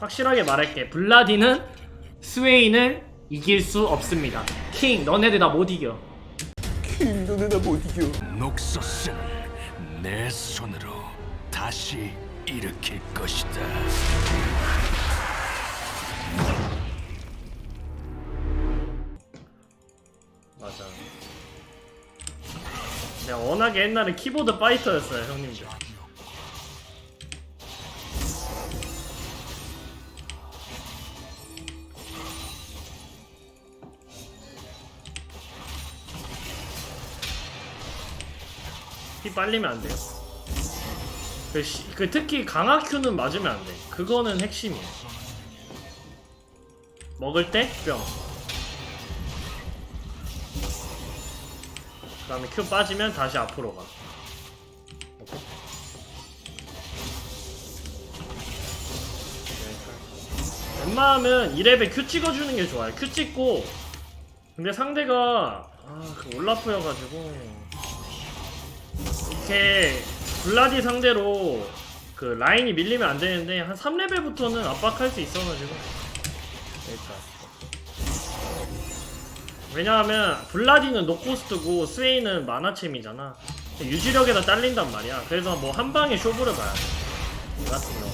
확실하게 말할게. 블라디는 스웨인을 이길 수 없습니다. 킹, 너네들 나 못 이겨. 킹 너네 나못 이겨 녹소스를 내 손으로 다시 일으킬 것이다. 맞아. 내가 워낙에 옛날에 키보드 파이터였어요, 형님들. 피 빨리면 안 돼요. 그, 시- 그 특히 강화 큐는 맞으면 안 돼. 그거는 핵심이야. 먹을 때 뿅. 그 다음에 큐 빠지면 다시 앞으로 가. 오케이. 웬만하면 2렙에 큐 찍어주는 게 좋아요. 큐 찍고 근데 상대가 아, 그 올라프여가지고 이렇게 블라디 상대로 그 라인이 밀리면 안 되는데 한 3레벨부터는 압박할 수 있어가지고. 여기까지. 왜냐하면 블라디는 노코스트고 스웨이는 마나챔이잖아. 유지력에다 딸린단 말이야. 그래서 뭐 한 방에 쇼부를 봐야 돼. 같은 경우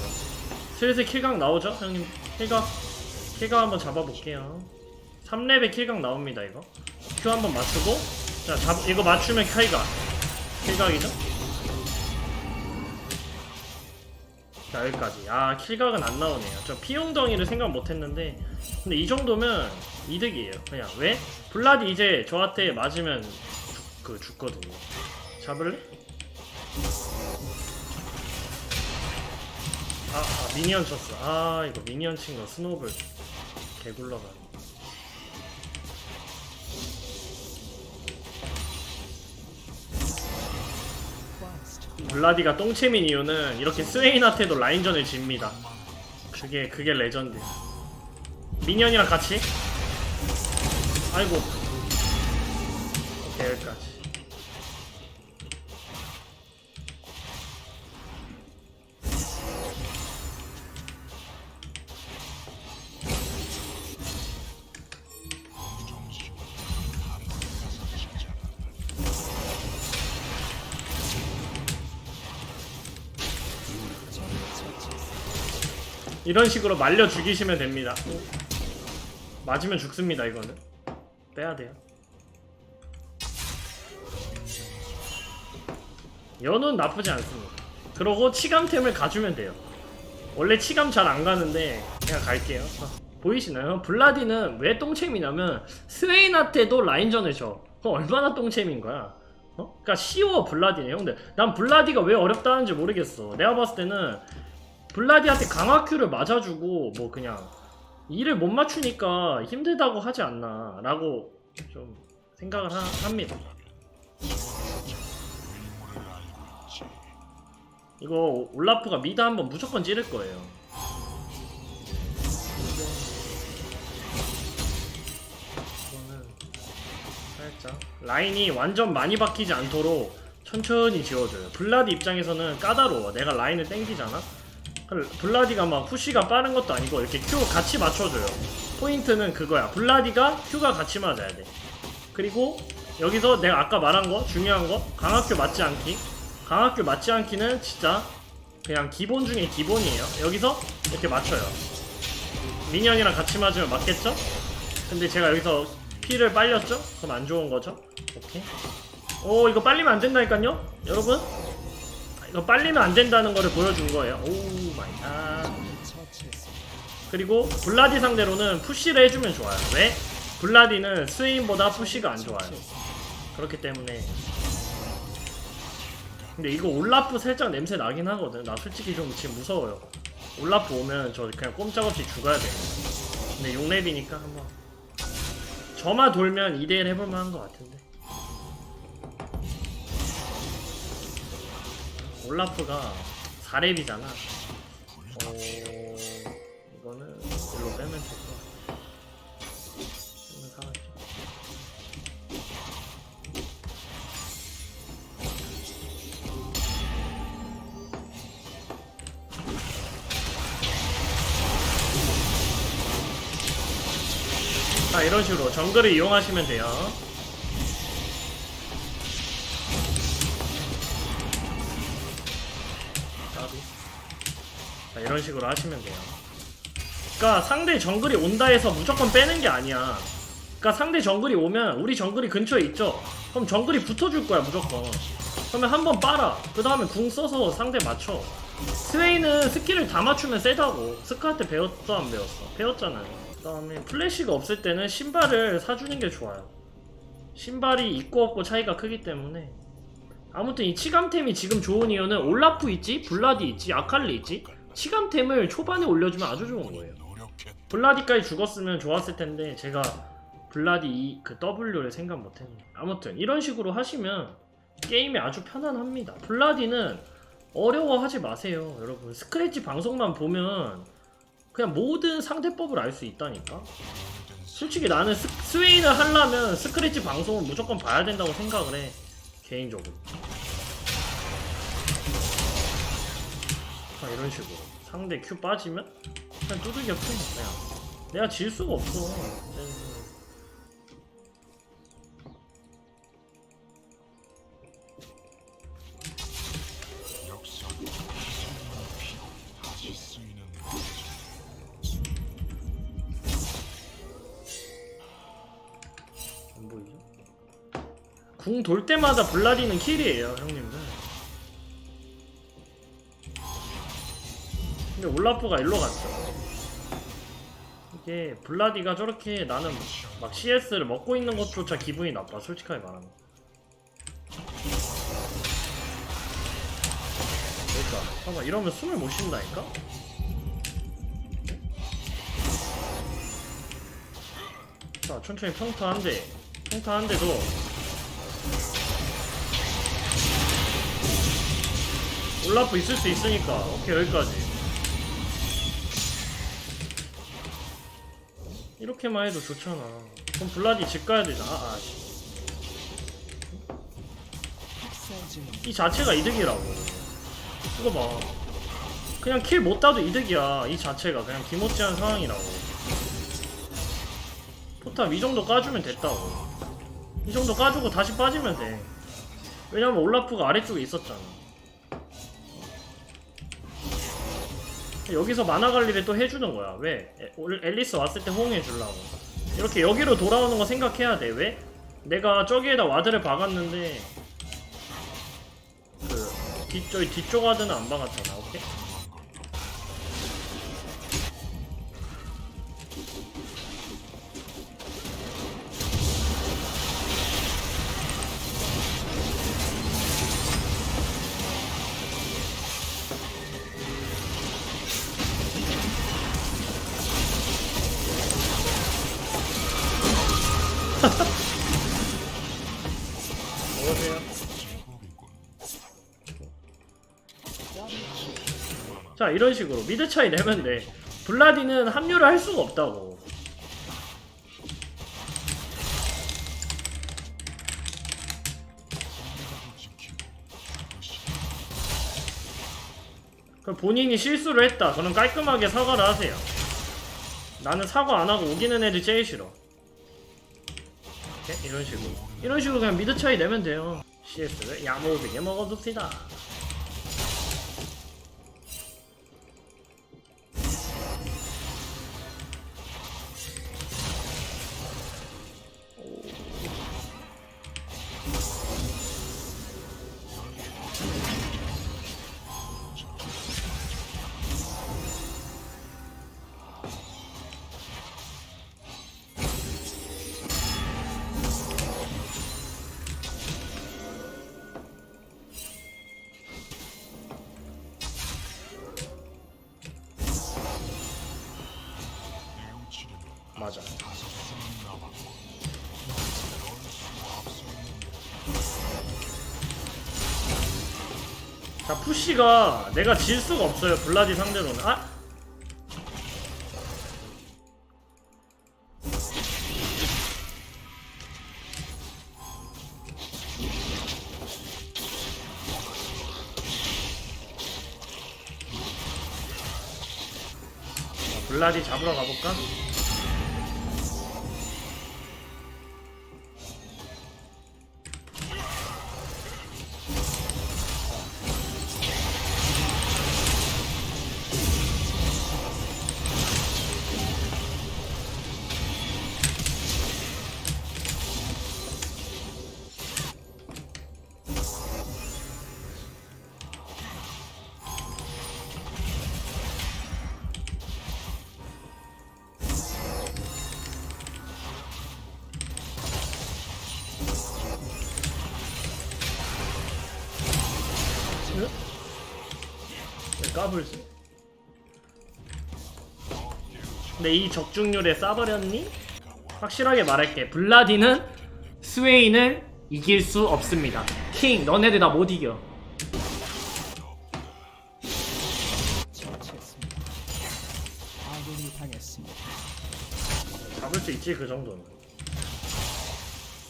슬슬 킬각 나오죠? 형님 킬각? 킬각 한번 잡아볼게요. 3렙에 킬각 나옵니다 이거. 큐 한번 맞추고. 자 잡, 이거 맞추면 킬각 킬각이죠? 자 여기까지. 아 킬각은 안 나오네요. 저 피용덩이를 생각 못 했는데 근데 이 정도면 이득이에요. 그냥. 왜? 블라디 이제 저한테 맞으면 죽, 그 죽거든요. 잡을래? 아, 아 미니언 쳤어. 아 이거 미니언 친 거 스노우볼 개굴러가네 블라디가 똥챔인 이유는 이렇게 스웨인한테도 라인전을 집니다. 그게 그게 레전드 미니언이랑 같이? 아이고 이런 식으로 말려 죽이시면 됩니다. 맞으면 죽습니다 이거는. 빼야 돼요. 연은 나쁘지 않습니다. 그러고 치감템을 가주면 돼요. 원래 치감 잘 안 가는데 그냥 갈게요. 어, 보이시나요? 블라디는 왜 똥챔이냐면 스웨인한테도 라인전을 줘 그럼 얼마나 똥챔인 거야? 어? 그니까 쉬워 블라디네 형들 난 블라디가 왜 어렵다는지 모르겠어. 내가 봤을 때는 블라디한테 강화 큐를 맞아주고 뭐 그냥 일을 못 맞추니까 힘들다고 하지 않나 라고 좀 생각을 하, 합니다. 이거 올라프가 미드 한번 무조건 찌를 거예요. 라인이 완전 많이 바뀌지 않도록 천천히 지워줘요. 블라디 입장에서는 까다로워. 내가 라인을 땡기잖아 블라디가 막 푸시가 빠른 것도 아니고 이렇게 큐 같이 맞춰줘요. 포인트는 그거야. 블라디가 큐가 같이 맞아야 돼. 그리고 여기서 내가 아까 말한 거 중요한 거 강학교 맞지 않기. 강학교 맞지 않기는 진짜 그냥 기본 중에 기본이에요. 여기서 이렇게 맞춰요. 미니언이랑 같이 맞으면 맞겠죠? 근데 제가 여기서 피를 빨렸죠? 그럼 안 좋은 거죠? 오케이. 오 이거 빨리면 안 된다니까요? 여러분 이거 빨리면 안 된다는 거를 보여준 거예요. 오 마이 갓. 그리고 블라디 상대로는 푸시를 해주면 좋아요. 왜? 블라디는 스웨인보다 푸시가 안 좋아요. 그렇기 때문에. 근데 이거 올라프 살짝 냄새 나긴 하거든. 나 솔직히 좀 지금 무서워요. 올라프 오면 저 그냥 꼼짝없이 죽어야 돼. 근데 6렙이니까 한번. 저만 돌면 2대1 해볼만 한 것 같은데. 올라프가 4렙이잖아. 어... 이거는 일로 빼면 될것 같아. 자 이런 식으로 정글을 이용하시면 돼요. 이런 식으로 하시면 돼요. 그러니까 상대 정글이 온다 해서 무조건 빼는 게 아니야. 그러니까 상대 정글이 오면 우리 정글이 근처에 있죠? 그럼 정글이 붙어줄 거야 무조건. 그러면 한 번 빨아. 그 다음에 궁 써서 상대 맞춰. 스웨이는 스킬을 다 맞추면 세다고. 스카한테 배웠어 안 배웠어? 배웠잖아요. 그 다음에 플래시가 없을 때는 신발을 사주는 게 좋아요. 신발이 있고 없고 차이가 크기 때문에. 아무튼 이 치감템이 지금 좋은 이유는 올라프 있지? 블라디 있지? 아칼리 있지 치감템을 초반에 올려주면 아주 좋은 거예요. 블라디까지 죽었으면 좋았을 텐데 제가 블라디 이그 W를 생각 못했네 아무튼 이런 식으로 하시면 게임이 아주 편안합니다. 블라디는 어려워하지 마세요 여러분. 스크래치 방송만 보면 그냥 모든 상대법을 알 수 있다니까. 솔직히 나는 스, 스웨인을 하려면 스크래치 방송을 무조건 봐야 된다고 생각을 해 개인적으로 아, 이런 식으로. 상대 큐 빠지면 그냥 두들겨 패 그냥 내가 질 수가 없어? 궁 돌 때마다 블라디는 킬이에요 형님들 근데 올라프가 일로 갔죠 이게 블라디가 저렇게 나는 막 CS를 먹고 있는 것조차 기분이 나빠 솔직하게 말하면. 그러니까 봐봐 이러면 숨을 못 쉰다니까? 자 천천히 평타 한대. 평타 한 대도. 올라프 있을 수 있으니까. 오케이 여기까지 이렇게만 해도 좋잖아. 그럼 블라디 집 가야 되잖아 아, 씨. 이 자체가 이득이라고. 이거 봐. 그냥 킬 못 따도 이득이야 이 자체가. 그냥 기모찌한 상황이라고. 포탑 이 정도 까주면 됐다고. 이 정도 까주고 다시 빠지면 돼. 왜냐면 올라프가 아래쪽에 있었잖아 여기서 만화 관리를 또 해주는 거야 왜? 앨리스 왔을 때 호응해 주려고 이렇게 여기로 돌아오는 거 생각해야 돼 왜? 내가 저기에다 와드를 박았는데 그 뒤쪽 뒤쪽 와드는 안 박았잖아 오케이? 자 이런 식으로 미드 차이 내면 돼. 블라디는 합류를 할 수가 없다고. 그럼 본인이 실수를 했다. 그럼 깔끔하게 사과를 하세요. 나는 사과 안 하고 우기는 애들 제일 싫어. 이렇게? 이런 식으로. 이런 식으로 그냥 미드 차이 내면 돼요. CS를 야무지게 먹어둡시다 맞아. 자 푸시가 내가 질 수가 없어요 블라디 상대로는. 아! 자, 블라디 잡으러 가볼까? 까불지? 근데 이 적중률에 싸버렸니? 확실하게 말할게. 블라디는 스웨인을 이길 수 없습니다. 킹, 너네들 나 못 이겨. 잡을 수 있지 그 정도는.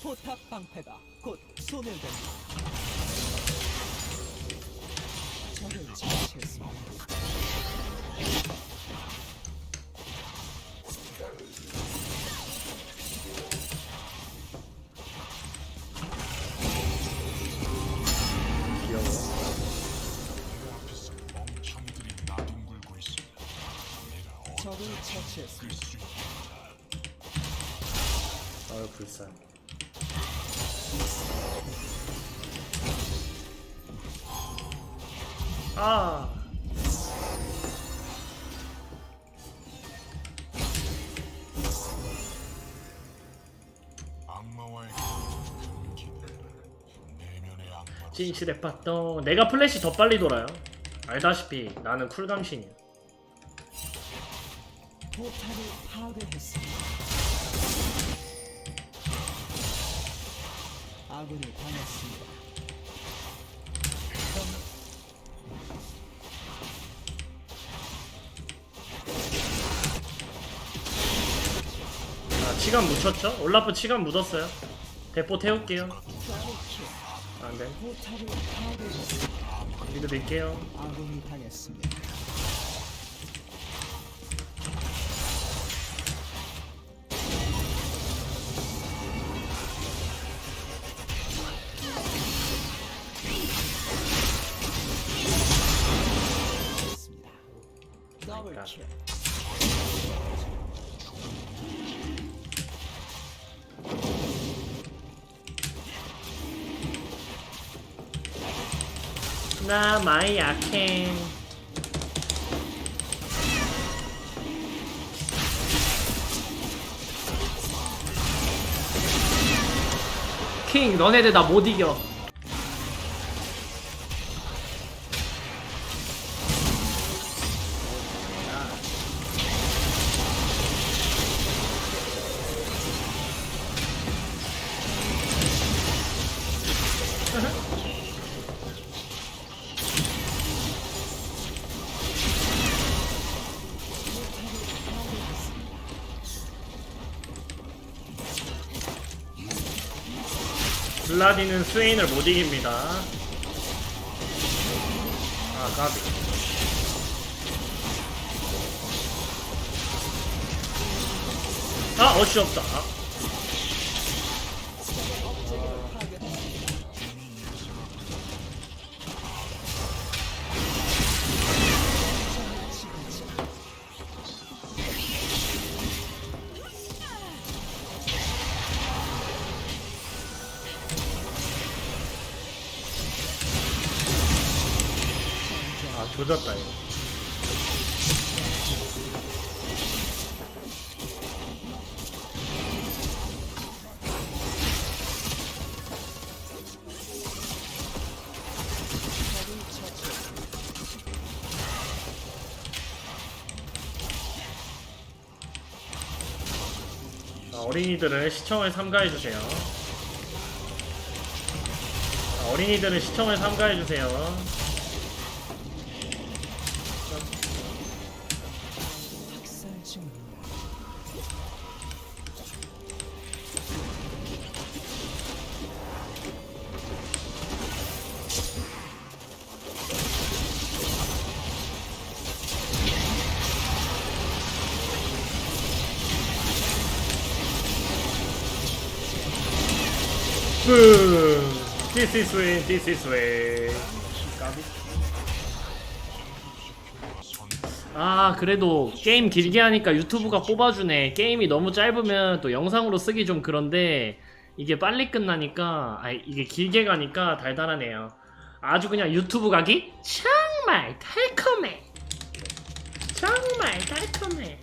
포탑 방패가 곧 소멸됩니다. 적을 처치했습니다. 아유 불쌍. 아. 진실의 파동. 내가 플래시 더 빨리 돌아요. 알다시피 나는 쿨감신이야. 포탑을 파괴했습니다. 아군이 당했습니다. 치감 묻혔죠? 올라프 치감 묻었어요. 대포 태울게요. 안돼. 포탑을 파괴했습니다. 미드 밀게요. 아군이 당했습니다. 더블 그러니까. 킬. 나 많이 약해. 킹, 너네들 나 못 이겨. 블라디는 스웨인을 못 이깁니다. 아, 가비. 아, 어시 없다. 조졌다. 자, 어린이들은 시청을 삼가해주세요. 자, 어린이들은 시청을 삼가해주세요. Boom! This is win, this is. 까비. 아, 그래도 게임 길게 하니까 유튜브가 뽑아주네. 게임이 너무 짧으면 또 영상으로 쓰기 좀 그런데 이게 빨리 끝나니까, 아, 이게 길게 가니까 달달하네요. 아주 그냥 유튜브 가기 정말 달콤해. 정말 달콤해.